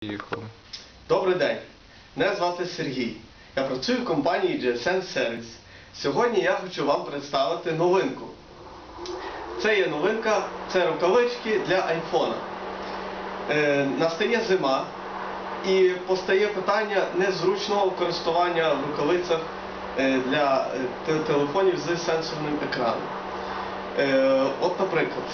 Поїхали. Добрий день. Мене звати Сергій. Я працюю в компанії GSN Service. Сьогодні я хочу вам представити новинку. Це є новинка, це рукавички для айфона. Е, настає зима і постає питання незручного користування в рукавицях е, для е, телефонів з сенсорним екраном. Е, от, наприклад,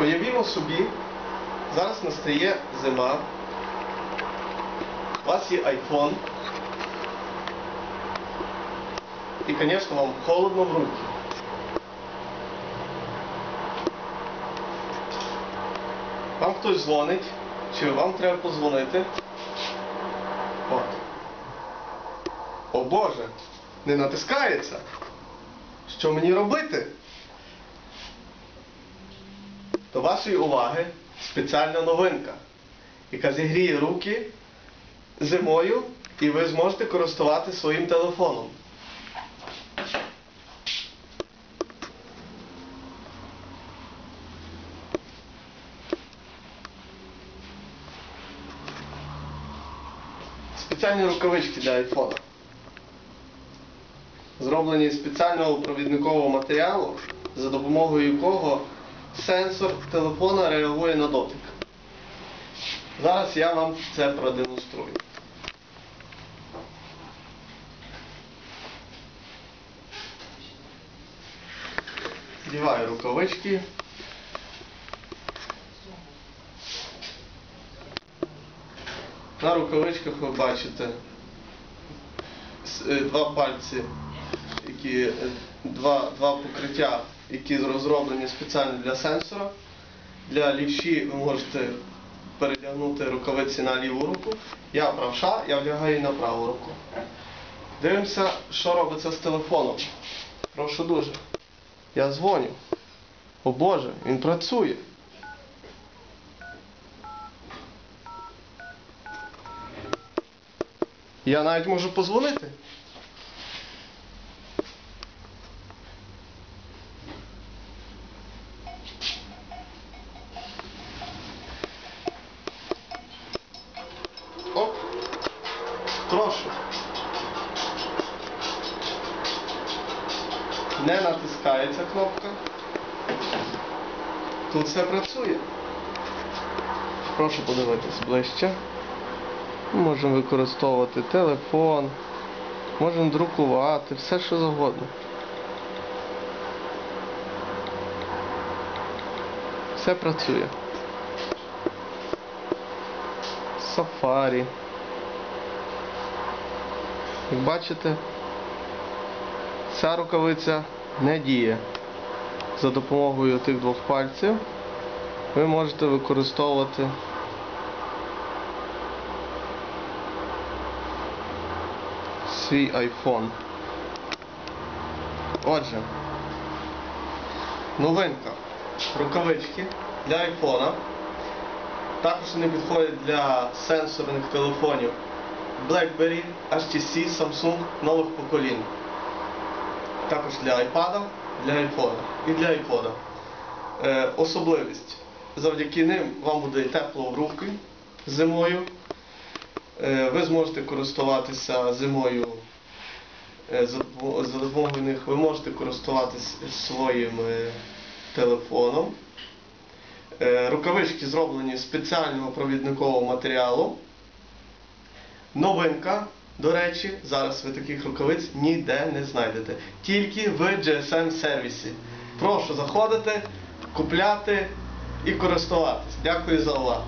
Уявімо собі, зараз настає зима, у вас є iPhone, і, звісно, вам холодно в руки. Вам хтось дзвонить, чи вам треба позвонити. От. О Боже, не натискається. Що мені робити? До вашої уваги спеціальна новинка, яка зігріє руки зимою, і ви зможете користувати своїм телефоном. Спеціальні рукавички для айфона. Зроблені з спеціального провідникового матеріалу, за допомогою якого сенсор телефона реагує на дотик. Зараз я вам це продемонструю. Вдіваю рукавички. На рукавичках ви бачите е, два пальці, які, е, два, два покриття, які розроблені спеціально для сенсора. Для лівші ви можете передягнути рукавиці на ліву руку. Я правша, я вдягаю на праву руку. Дивимося, що робиться з телефоном. Прошу дуже. Я дзвоню. О Боже, він працює. Я навіть можу позвонити. Прошу. Не натискається кнопка. Тут все працює. Прошу подивитись ближче. Можемо використовувати телефон, можемо друкувати, все що завгодно. Все працює. Safari. Як бачите, ця рукавиця не діє. За допомогою тих двох пальців ви можете використовувати свій iPhone. Отже, новинка. Рукавички для айфона. Також вони підходять для сенсорних телефонів BlackBerry, HTC, Samsung нових поколінь. Також для iPad, для iPhone і для iPod. Е, особливість. Завдяки ним вам буде тепло в руки зимою. Е, ви зможете користуватися зимою е, за допомогою них ви можете користуватися своїм е, телефоном. Е, Рукавички зроблені з спеціального провідникового матеріалу. Новинка, до речі, зараз ви таких рукавиць ніде не знайдете. Тільки в GSM сервісі. Прошу заходити, купляти і користуватись. Дякую за увагу.